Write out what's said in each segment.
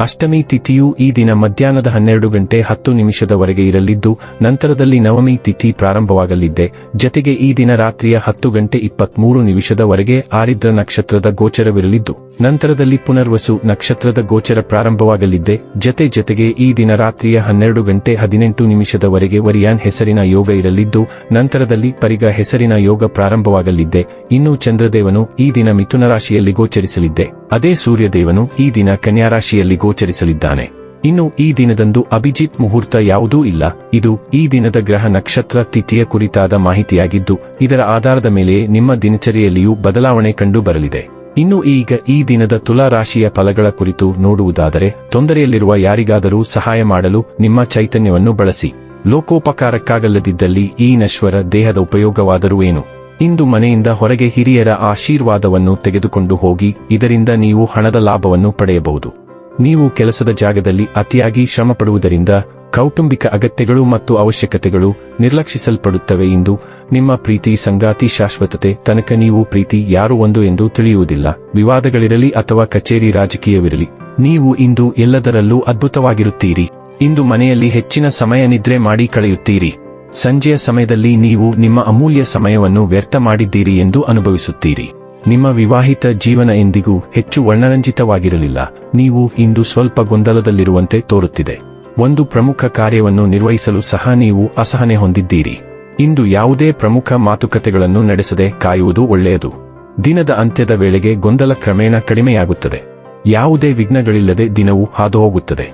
ಅಷ್ಟಮಿ ತಿಥಿಯು ಈ ದಿನ ಮಧ್ಯಾಹ್ನದ ಹನ್ನೆರಡು ಗಂಟೆ ಹತ್ತು ನಿಮಿಷದವರೆಗೆ ಇರಲಿದ್ದು, ನಂತರದಲ್ಲಿ ನವಮಿ ತಿಥಿ ಪ್ರಾರಂಭವಾಗಲಿದ್ದೆ ಜತೆಗೆ ಈ ದಿನ ರಾತ್ರಿಯ ಹತ್ತು ಗಂಟೆ ಇಪ್ಪತ್ಮೂರು ನಿಮಿಷದವರೆಗೆ ಆರಿದ್ರ ನಕ್ಷತ್ರದ ಗೋಚರವಿರಲಿದ್ದು, ನಂತರದಲ್ಲಿ ಪುನರ್ವಸು ನಕ್ಷತ್ರದ ಗೋಚರ ಪ್ರಾರಂಭವಾಗಲಿದ್ದೆ ಜತೆ ಜತೆಗೆ ಈ ದಿನ ರಾತ್ರಿಯ ಹನ್ನೆರಡು ಗಂಟೆ ಹದಿನೆಂಟು ನಿಮಿಷದವರೆಗೆ ವರಿಯಾನ್ ಹೆಸರಿನ ಯೋಗ ಇರಲಿದ್ದು, ನಂತರದಲ್ಲಿ ಪರಿಗ ಹೆಸರಿನ ಯೋಗ ಪ್ರಾರಂಭವಾಗಲಿದ್ದೆ ಇನ್ನು ಚಂದ್ರದೇವನು ಈ ದಿನ ಮಿಥುನ ರಾಶಿಯಲ್ಲಿ ಗೋಚರಿಸಲಿದ್ದೆ ಅದೇ ಸೂರ್ಯದೇವನು ಈ ದಿನ ಕನ್ಯಾರಾಶಿಯಲ್ಲಿ ಗೋಚರಿಸಲಿದ್ದಾನೆ. ಇನ್ನು ಈ ದಿನದಂದು ಅಭಿಜಿತ್ ಮುಹೂರ್ತ ಯಾವುದೂ ಇಲ್ಲ. ಇದು ಈ ದಿನದ ಗ್ರಹ ನಕ್ಷತ್ರ ತಿಥಿಯ ಕುರಿತಾದ ಮಾಹಿತಿಯಾಗಿದ್ದು, ಇದರ ಆಧಾರದ ಮೇಲೆ ನಿಮ್ಮ ದಿನಚರಿಯಲ್ಲಿಯೂ ಬದಲಾವಣೆ ಕಂಡು ಬರಲಿದೆ. ಇನ್ನು ಈಗ ಈ ದಿನದ ತುಲಾ ರಾಶಿಯ ಫಲಗಳ ಕುರಿತು ನೋಡುವುದಾದರೆ, ತೊಂದರೆಯಲ್ಲಿರುವ ಯಾರಿಗಾದರೂ ಸಹಾಯ ಮಾಡಲು ನಿಮ್ಮ ಚೈತನ್ಯವನ್ನು ಬಳಸಿ. ಲೋಕೋಪಕಾರಕ್ಕಾಗಲ್ಲದಿದ್ದಲ್ಲಿ ಈ ನಶ್ವರ ದೇಹದ ಉಪಯೋಗವಾದರೂ ಏನು? ಇಂದು ಮನೆಯಿಂದ ಹೊರಗೆ ಹಿರಿಯರ ಆಶೀರ್ವಾದವನ್ನು ತೆಗೆದುಕೊಂಡು ಹೋಗಿ, ಇದರಿಂದ ನೀವು ಹಣದ ಲಾಭವನ್ನು ಪಡೆಯಬಹುದು. ನೀವು ಕೆಲಸದ ಜಾಗದಲ್ಲಿ ಅತಿಯಾಗಿ ಶ್ರಮ ಪಡುವುದರಿಂದ ಕೌಟುಂಬಿಕ ಅಗತ್ಯಗಳು ಮತ್ತು ಅವಶ್ಯಕತೆಗಳು ನಿರ್ಲಕ್ಷಿಸಲ್ಪಡುತ್ತವೆ ಎಂದು ನಿಮ್ಮ ಪ್ರೀತಿ ಸಂಗಾತಿ ಶಾಶ್ವತತೆ ತನಕ ನೀವು ಪ್ರೀತಿ ಯಾರು ಒಂದು ಎಂದು ತಿಳಿಯುವುದಿಲ್ಲ. ವಿವಾದಗಳಿರಲಿ ಅಥವಾ ಕಚೇರಿ ರಾಜಕೀಯವಿರಲಿ, ನೀವು ಇಂದು ಎಲ್ಲದರಲ್ಲೂ ಅದ್ಭುತವಾಗಿರುತ್ತೀರಿ. ಇಂದು ಮನೆಯಲ್ಲಿ ಹೆಚ್ಚಿನ ಸಮಯ ನಿದ್ರೆ ಮಾಡಿ ಕಳೆಯುತ್ತೀರಿ. ಸಂಜೆಯ ಸಮಯದಲ್ಲಿ ನೀವು ನಿಮ್ಮ ಅಮೂಲ್ಯ ಸಮಯವನ್ನು ವ್ಯರ್ಥ ಮಾಡಿದ್ದೀರಿ ಎಂದು ಅನುಭವಿಸುತ್ತೀರಿ. ನಿಮ್ಮ ವಿವಾಹಿತ ಜೀವನ ಎಂದಿಗೂ ಹೆಚ್ಚು ವರ್ಣರಂಜಿತವಾಗಿರಲಿಲ್ಲ. ನೀವು ಇಂದು ಸ್ವಲ್ಪ ಗೊಂದಲದಲ್ಲಿರುವಂತೆ ತೋರುತ್ತಿದೆ. ಒಂದು ಪ್ರಮುಖ ಕಾರ್ಯವನ್ನು ನಿರ್ವಹಿಸಲು ಸಹ ನೀವು ಅಸಹನೆ ಹೊಂದಿದ್ದೀರಿ. ಇಂದು ಯಾವುದೇ ಪ್ರಮುಖ ಮಾತುಕತೆಗಳನ್ನು ನಡೆಸದೆ ಕಾಯುವುದು ಒಳ್ಳೆಯದು. ದಿನದ ಅಂತ್ಯದ ವೇಳೆಗೆ ಗೊಂದಲ ಕ್ರಮೇಣ ಕಡಿಮೆಯಾಗುತ್ತದೆ. ಯಾವುದೇ ವಿಘ್ನಗಳಿಲ್ಲದೆ ದಿನವು ಹಾದುಹೋಗುತ್ತದೆ.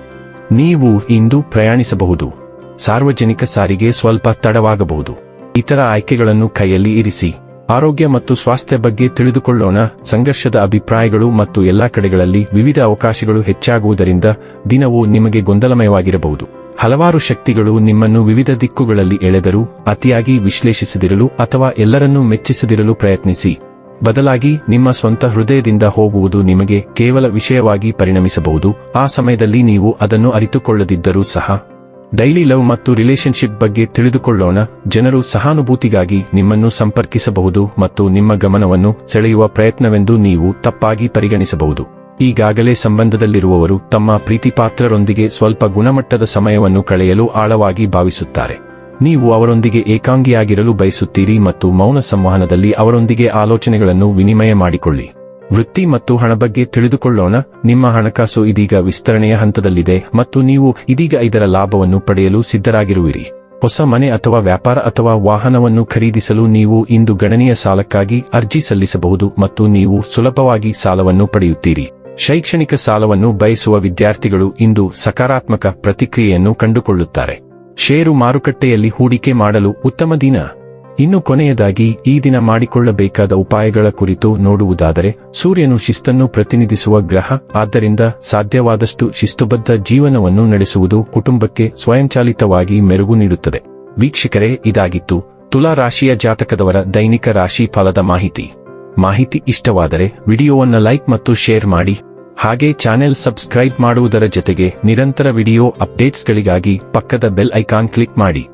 ನೀವು ಇಂದು ಪ್ರಯಾಣಿಸಬಹುದು. ಸಾರ್ವಜನಿಕ ಸಾರಿಗೆ ಸ್ವಲ್ಪ ತಡವಾಗಬಹುದು. ಇತರ ಆಯ್ಕೆಗಳನ್ನು ಕೈಯಲ್ಲಿ ಇರಿಸಿ. ಆರೋಗ್ಯ ಮತ್ತು ಸ್ವಾಸ್ಥ್ಯ ಬಗ್ಗೆ ತಿಳಿದುಕೊಳ್ಳೋಣ. ಸಂಘರ್ಷದ ಅಭಿಪ್ರಾಯಗಳು ಮತ್ತು ಎಲ್ಲಾ ಕಡೆಗಳಲ್ಲಿ ವಿವಿಧ ಅವಕಾಶಗಳು ಹೆಚ್ಚಾಗುವುದರಿಂದ ದಿನವು ನಿಮಗೆ ಗೊಂದಲಮಯವಾಗಿರಬಹುದು. ಹಲವಾರು ಶಕ್ತಿಗಳು ನಿಮ್ಮನ್ನು ವಿವಿಧ ದಿಕ್ಕುಗಳಲ್ಲಿ ಎಳೆದರೂ, ಅತಿಯಾಗಿ ವಿಶ್ಲೇಷಿಸದಿರಲು ಅಥವಾ ಎಲ್ಲರನ್ನೂ ಮೆಚ್ಚಿಸದಿರಲು ಪ್ರಯತ್ನಿಸಿ. ಬದಲಾಗಿ ನಿಮ್ಮ ಸ್ವಂತ ಹೃದಯದಿಂದ ಹೋಗುವುದು ನಿಮಗೆ ಕೇವಲ ವಿಷಯವಾಗಿ ಪರಿಣಮಿಸಬಹುದು. ಆ ಸಮಯದಲ್ಲಿ ನೀವು ಅದನ್ನು ಅರಿತುಕೊಳ್ಳದಿದ್ದರೂ ಸಹ ಡೈಲಿ ಲವ್ ಮತ್ತು ರಿಲೇಶನ್ಶಿಪ್ ಬಗ್ಗೆ ತಿಳಿದುಕೊಳ್ಳೋಣ. ಜನರು ಸಹಾನುಭೂತಿಗಾಗಿ ನಿಮ್ಮನ್ನು ಸಂಪರ್ಕಿಸಬಹುದು ಮತ್ತು ನಿಮ್ಮ ಗಮನವನ್ನು ಸೆಳೆಯುವ ಪ್ರಯತ್ನವೆಂದು ನೀವು ತಪ್ಪಾಗಿ ಪರಿಗಣಿಸಬಹುದು. ಈಗಾಗಲೇ ಸಂಬಂಧದಲ್ಲಿರುವವರು ತಮ್ಮ ಪ್ರೀತಿಪಾತ್ರರೊಂದಿಗೆ ಸ್ವಲ್ಪ ಗುಣಮಟ್ಟದ ಸಮಯವನ್ನು ಕಳೆಯಲು ಆಳವಾಗಿ ಭಾವಿಸುತ್ತಾರೆ. ನೀವು ಅವರೊಂದಿಗೆ ಏಕಾಂಗಿಯಾಗಿರಲು ಬಯಸುತ್ತೀರಿ ಮತ್ತು ಮೌನ ಸಂವಹನದಲ್ಲಿ ಅವರೊಂದಿಗೆ ಆಲೋಚನೆಗಳನ್ನು ವಿನಿಮಯ ಮಾಡಿಕೊಳ್ಳಿ. ವೃತ್ತಿ ಮತ್ತು ಹಣ ಬಗ್ಗೆ ತಿಳಿದುಕೊಳ್ಳೋಣ. ನಿಮ್ಮ ಹಣಕಾಸು ಇದೀಗ ವಿಸ್ತರಣೆಯ ಹಂತದಲ್ಲಿದೆ ಮತ್ತು ನೀವು ಇದೀಗ ಇದರ ಲಾಭವನ್ನು ಪಡೆಯಲು ಸಿದ್ಧರಾಗಿರುವಿರಿ. ಹೊಸ ಮನೆ ಅಥವಾ ವ್ಯಾಪಾರ ಅಥವಾ ವಾಹನವನ್ನು ಖರೀದಿಸಲು ನೀವು ಇಂದು ಗಣನೀಯ ಸಾಲಕ್ಕಾಗಿ ಅರ್ಜಿ ಸಲ್ಲಿಸಬಹುದು ಮತ್ತು ನೀವು ಸುಲಭವಾಗಿ ಸಾಲವನ್ನು ಪಡೆಯುತ್ತೀರಿ. ಶೈಕ್ಷಣಿಕ ಸಾಲವನ್ನು ಬಯಸುವ ವಿದ್ಯಾರ್ಥಿಗಳು ಇಂದು ಸಕಾರಾತ್ಮಕ ಪ್ರತಿಕ್ರಿಯೆಯನ್ನು ಕಂಡುಕೊಳ್ಳುತ್ತಾರೆ. ಷೇರು ಮಾರುಕಟ್ಟೆಯಲ್ಲಿ ಹೂಡಿಕೆ ಮಾಡಲು ಉತ್ತಮ ದಿನ. ಇನ್ನು ಕೊನೆಯದಾಗಿ, ಈ ದಿನ ಮಾಡಿಕೊಳ್ಳಬೇಕಾದ ಉಪಾಯಗಳ ಕುರಿತು ನೋಡುವುದಾದರೆ, ಸೂರ್ಯನು ಶಿಸ್ತನ್ನು ಪ್ರತಿನಿಧಿಸುವ ಗ್ರಹ, ಆದ್ದರಿಂದ ಸಾಧ್ಯವಾದಷ್ಟು ಶಿಸ್ತುಬದ್ಧ ಜೀವನವನ್ನು ನಡೆಸುವುದು ಕುಟುಂಬಕ್ಕೆ ಸ್ವಯಂಚಾಲಿತವಾಗಿ ಮೆರುಗು ನೀಡುತ್ತದೆ. ವೀಕ್ಷಕರೇ, ಇದಾಗಿತ್ತು ತುಲಾ ರಾಶಿಯ ಜಾತಕದವರ ದೈನಿಕ ರಾಶಿ ಫಲದ ಮಾಹಿತಿ. ಮಾಹಿತಿ ಇಷ್ಟವಾದರೆ, ವಿಡಿಯೋವನ್ನು ಲೈಕ್ ಮತ್ತು ಶೇರ್ ಮಾಡಿ. ಹಾಗೆ ಚಾನೆಲ್ ಸಬ್ಸ್ಕ್ರೈಬ್ ಮಾಡುವುದರ ಜೊತೆಗೆ ನಿರಂತರ ವಿಡಿಯೋ ಅಪ್ಡೇಟ್ಸ್ಗಳಿಗಾಗಿ ಪಕ್ಕದ ಬೆಲ್ ಐಕಾನ್ ಕ್ಲಿಕ್ ಮಾಡಿ.